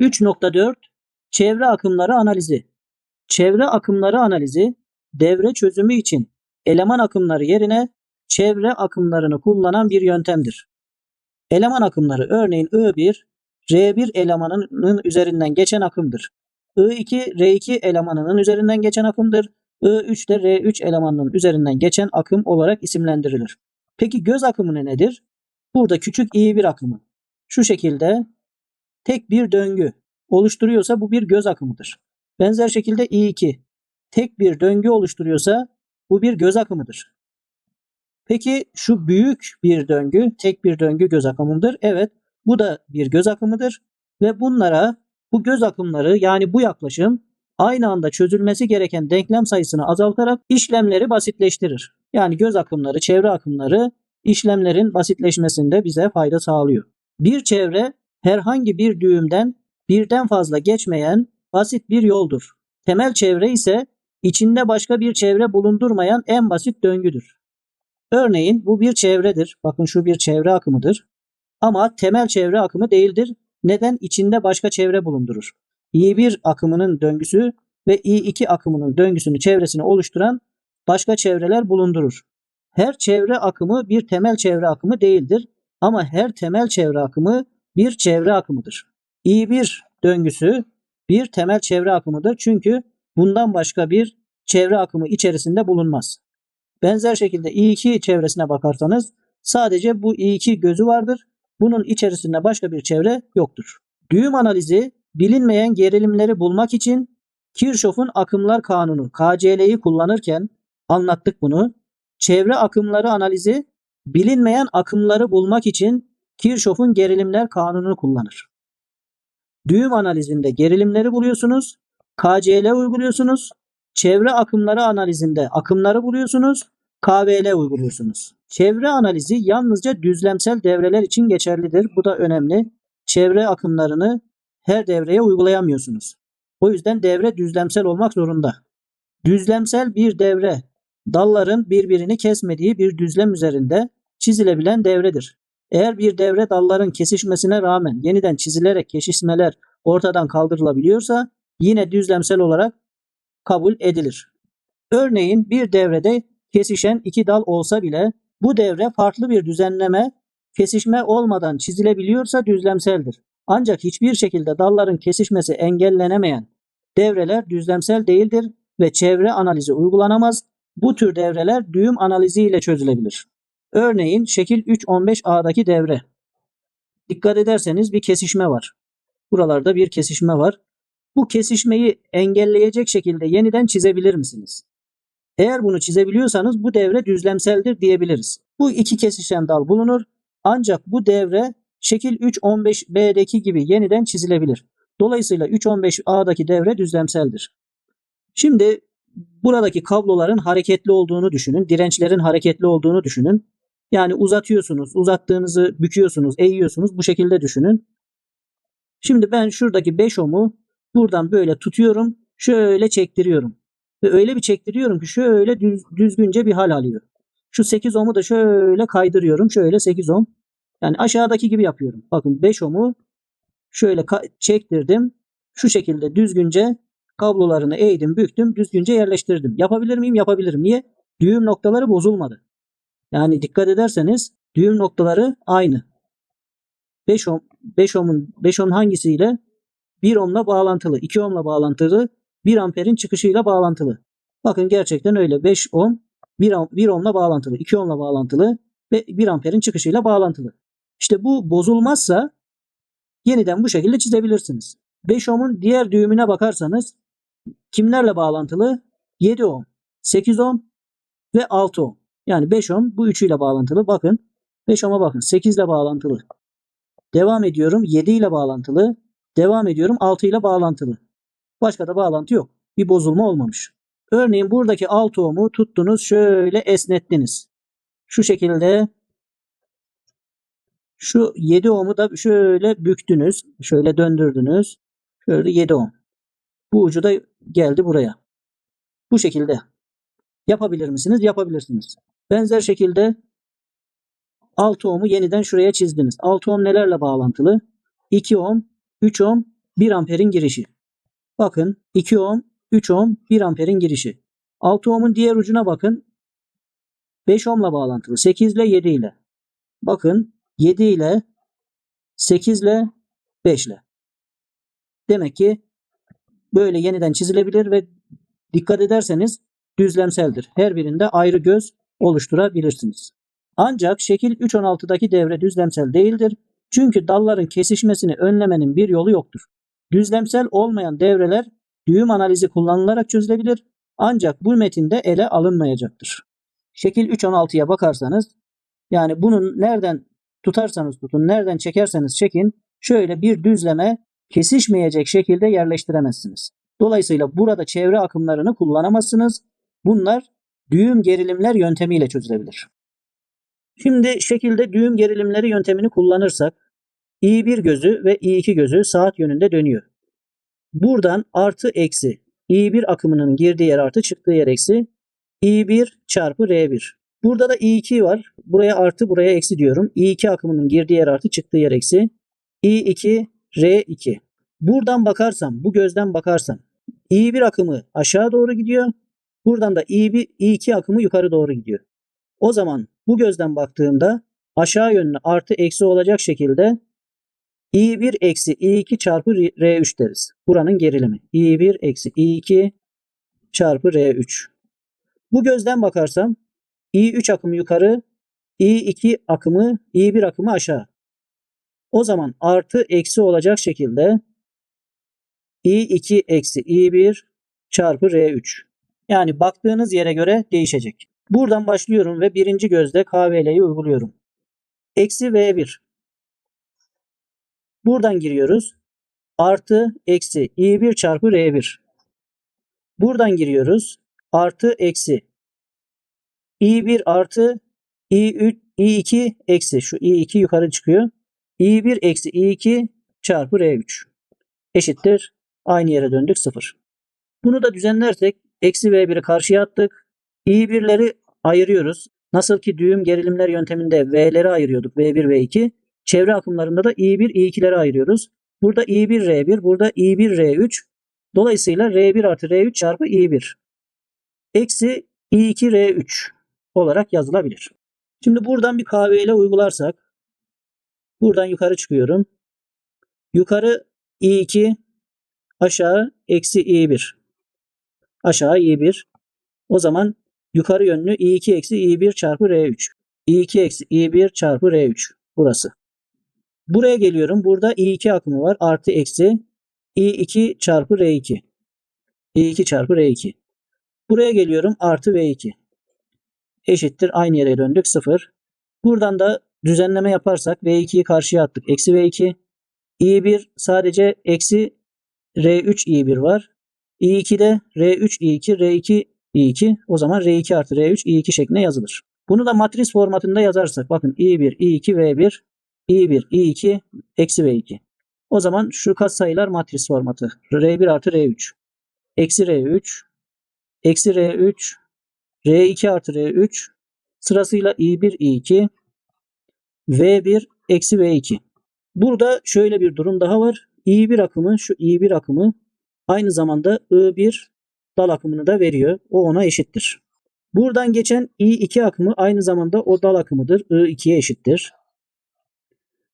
3.4 Çevre akımları analizi. Çevre akımları analizi devre çözümü için eleman akımları yerine çevre akımlarını kullanan bir yöntemdir. Eleman akımları örneğin I1 R1 elemanının üzerinden geçen akımdır. I2 R2 elemanının üzerinden geçen akımdır. I3 de R3 elemanının üzerinden geçen akım olarak isimlendirilir. Peki göz akımı nedir? Burada küçük i1 akımı. Şu şekilde tek bir döngü oluşturuyorsa bu bir göz akımıdır. Benzer şekilde i2 tek bir döngü oluşturuyorsa bu bir göz akımıdır. Peki şu büyük bir döngü, tek bir döngü göz akımıdır. Evet, bu da bir göz akımıdır ve bunlara bu göz akımları yani bu yaklaşım aynı anda çözülmesi gereken denklem sayısını azaltarak işlemleri basitleştirir. Yani göz akımları, çevre akımları işlemlerin basitleşmesinde bize fayda sağlıyor. Bir çevre herhangi bir düğümden birden fazla geçmeyen basit bir yoldur. Temel çevre ise içinde başka bir çevre bulundurmayan en basit döngüdür. Örneğin bu bir çevredir. Bakın şu bir çevre akımıdır. Ama temel çevre akımı değildir. Neden? İçinde başka çevre bulundurur. I1 akımının döngüsü ve I2 akımının döngüsünü çevresini oluşturan başka çevreler bulundurur. Her çevre akımı bir temel çevre akımı değildir ama her temel çevre akımı bir çevre akımıdır. I1 döngüsü bir temel çevre akımıdır çünkü bundan başka bir çevre akımı içerisinde bulunmaz. Benzer şekilde I2 çevresine bakarsanız sadece bu I2 gözü vardır. Bunun içerisinde başka bir çevre yoktur. Düğüm analizi bilinmeyen gerilimleri bulmak için Kirchhoff'un akımlar kanunu KCL'yi kullanırken anlattık bunu. Çevre akımları analizi bilinmeyen akımları bulmak için Kirchhoff'un gerilimler kanununu kullanır. Düğüm analizinde gerilimleri buluyorsunuz. KCL uyguluyorsunuz. Çevre akımları analizinde akımları buluyorsunuz. KVL uyguluyorsunuz. Çevre analizi yalnızca düzlemsel devreler için geçerlidir. Bu da önemli. Çevre akımlarını her devreye uygulayamıyorsunuz. O yüzden devre düzlemsel olmak zorunda. Düzlemsel bir devre dalların birbirini kesmediği bir düzlem üzerinde çizilebilen devredir. Eğer bir devre dalların kesişmesine rağmen yeniden çizilerek kesişmeler ortadan kaldırılabiliyorsa yine düzlemsel olarak kabul edilir. Örneğin bir devrede kesişen iki dal olsa bile bu devre farklı bir düzenleme kesişme olmadan çizilebiliyorsa düzlemseldir. Ancak hiçbir şekilde dalların kesişmesi engellenemeyen devreler düzlemsel değildir ve çevre analizi uygulanamaz. Bu tür devreler düğüm analizi ile çözülebilir. Örneğin şekil 3.15a'daki devre. Dikkat ederseniz bir kesişme var. Buralarda bir kesişme var. Bu kesişmeyi engelleyecek şekilde yeniden çizebilir misiniz? Eğer bunu çizebiliyorsanız bu devre düzlemseldir diyebiliriz. Bu iki kesişen dal bulunur. Ancak bu devre şekil 3.15b'deki gibi yeniden çizilebilir. Dolayısıyla 3.15a'daki devre düzlemseldir. Şimdi buradaki kabloların hareketli olduğunu düşünün. Dirençlerin hareketli olduğunu düşünün. Yani uzatıyorsunuz, uzattığınızı büküyorsunuz, eğiyorsunuz. Bu şekilde düşünün. Şimdi ben şuradaki 5 ohm'u buradan böyle tutuyorum. Şöyle çektiriyorum. Ve öyle bir çektiriyorum ki şöyle düz, düzgünce bir hal alıyor. Şu 8 ohm'u da şöyle kaydırıyorum. Şöyle 8 ohm. Yani aşağıdaki gibi yapıyorum. Bakın 5 ohm'u şöyle çektirdim. Şu şekilde düzgünce kablolarını eğdim, büktüm, düzgünce yerleştirdim. Yapabilir miyim? Yapabilirim. Niye? Düğüm noktaları bozulmadı. Yani dikkat ederseniz düğüm noktaları aynı. 5 ohm 5 ohm'un 5 ohm hangisiyle? 1 ohm'la bağlantılı, 2 ohm'la bağlantılı, 1 amperin çıkışıyla bağlantılı. Bakın gerçekten öyle. 5 ohm 1, ohm, 1 ohm'la bağlantılı, 2 ohm'la bağlantılı ve 1 amperin çıkışıyla bağlantılı. İşte bu bozulmazsa yeniden bu şekilde çizebilirsiniz. 5 ohm'un diğer düğümüne bakarsanız kimlerle bağlantılı? 7 ohm, 8 ohm ve 6 ohm. Yani 5 ohm bu üçüyle bağlantılı. Bakın 5 ohm'a bakın 8 ile bağlantılı. Devam ediyorum 7 ile bağlantılı. Devam ediyorum 6 ile bağlantılı. Başka da bağlantı yok. Bir bozulma olmamış. Örneğin buradaki 6 ohm'u tuttunuz şöyle esnettiniz. Şu şekilde şu 7 ohm'u da şöyle büktünüz. Şöyle döndürdünüz. Şöyle 7 ohm. Bu ucu da geldi buraya. Bu şekilde. Yapabilir misiniz? Yapabilirsiniz. Benzer şekilde 6 ohm'u yeniden şuraya çizdiniz. 6 ohm nelerle bağlantılı? 2 ohm, 3 ohm 1 amperin girişi. Bakın 2 ohm, 3 ohm, 1 amperin girişi. 6 ohmun diğer ucuna bakın. 5 ohmla bağlantılı. 8 ile 7 ile. Bakın 7 ile 8 ile 5 ile. Demek ki böyle yeniden çizilebilir ve dikkat ederseniz düzlemseldir. Her birinde ayrı göz oluşturabilirsiniz. Ancak şekil 3.16'daki devre düzlemsel değildir. Çünkü dalların kesişmesini önlemenin bir yolu yoktur. Düzlemsel olmayan devreler düğüm analizi kullanılarak çözülebilir ancak bu metinde ele alınmayacaktır. Şekil 3.16'ya bakarsanız yani bunun nereden tutarsanız tutun, nereden çekerseniz çekin şöyle bir düzleme kesişmeyecek şekilde yerleştiremezsiniz. Dolayısıyla burada çevre akımlarını kullanamazsınız. Bunlar düğüm gerilimler yöntemiyle çözülebilir. Şimdi şekilde düğüm gerilimleri yöntemini kullanırsak I1 gözü ve I2 gözü saat yönünde dönüyor. Buradan artı eksi I1 akımının girdiği yer artı çıktığı yer eksi I1 çarpı R1. Burada da I2 var. Buraya artı buraya eksi diyorum. I2 akımının girdiği yer artı çıktığı yer eksi. I2 R2. Buradan bakarsam bu gözden bakarsam I1 akımı aşağı doğru gidiyor. Buradan da I1, I2 akımı yukarı doğru gidiyor. O zaman bu gözden baktığımda aşağı yönlü artı eksi olacak şekilde I1 eksi I2 çarpı R3 deriz. Buranın gerilimi. I1 eksi I2 çarpı R3. Bu gözden bakarsam I3 akımı yukarı, I2 akımı, I1 akımı aşağı. O zaman artı eksi olacak şekilde I2 eksi I1 çarpı R3. Yani baktığınız yere göre değişecek. Buradan başlıyorum ve birinci gözde KVL'yi uyguluyorum. Eksi V1. Buradan giriyoruz. Artı eksi I1 çarpı R1. Buradan giriyoruz. Artı eksi I1 artı I3, I2 eksi şu I2 yukarı çıkıyor. I1 eksi I2 çarpı R3 eşittir. Aynı yere döndük 0. Bunu da düzenlersek eksi V1'i karşıya attık. I1'leri ayırıyoruz. Nasıl ki düğüm gerilimler yönteminde V'leri ayırıyorduk. V1 ve 2. Çevre akımlarında da I1, I2'leri ayırıyoruz. Burada I1 R1, burada I1 R3. Dolayısıyla R1 artı R3 çarpı I1. Eksi I2 R3 olarak yazılabilir. Şimdi buradan bir KV ile uygularsak buradan yukarı çıkıyorum. Yukarı I2 aşağı eksi I1 aşağı I1 o zaman yukarı yönlü I2 eksi I1 çarpı R3 I2 eksi I1 çarpı R3 burası. Buraya geliyorum. Burada I2 akımı var. Artı eksi I2 çarpı R2 I2 çarpı R2 Buraya geliyorum. Artı V2 eşittir. Aynı yere döndük 0. Buradan da düzenleme yaparsak V2'yi karşıya attık. Eksi V2. I1 sadece eksi R3 I1 var. I2'de R3 I2 R2 I2 o zaman R2 artı R3 I2 şeklinde yazılır. Bunu da matris formatında yazarsak bakın I1 I2 V1 I1 I2 eksi V2. O zaman şu katsayılar matris formatı. R1 artı R3 eksi R3 eksi R3 R2 artı R3 sırasıyla I1 I2 V1 eksi V2. Burada şöyle bir durum daha var. I1 akımı şu I1 akımı aynı zamanda I1 dal akımını da veriyor. O ona eşittir. Buradan geçen I2 akımı aynı zamanda o dal akımıdır. I2'ye eşittir.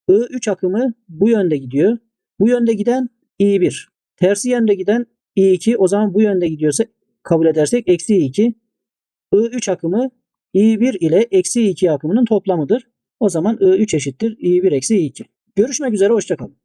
I3 akımı bu yönde gidiyor. Bu yönde giden I1. Tersi yönde giden I2 o zaman bu yönde gidiyorsa kabul edersek eksi I2. I3 akımı I1 ile eksi I2 akımının toplamıdır. O zaman I3 eşittir I1 eksi I2. Görüşmek üzere hoşçakalın.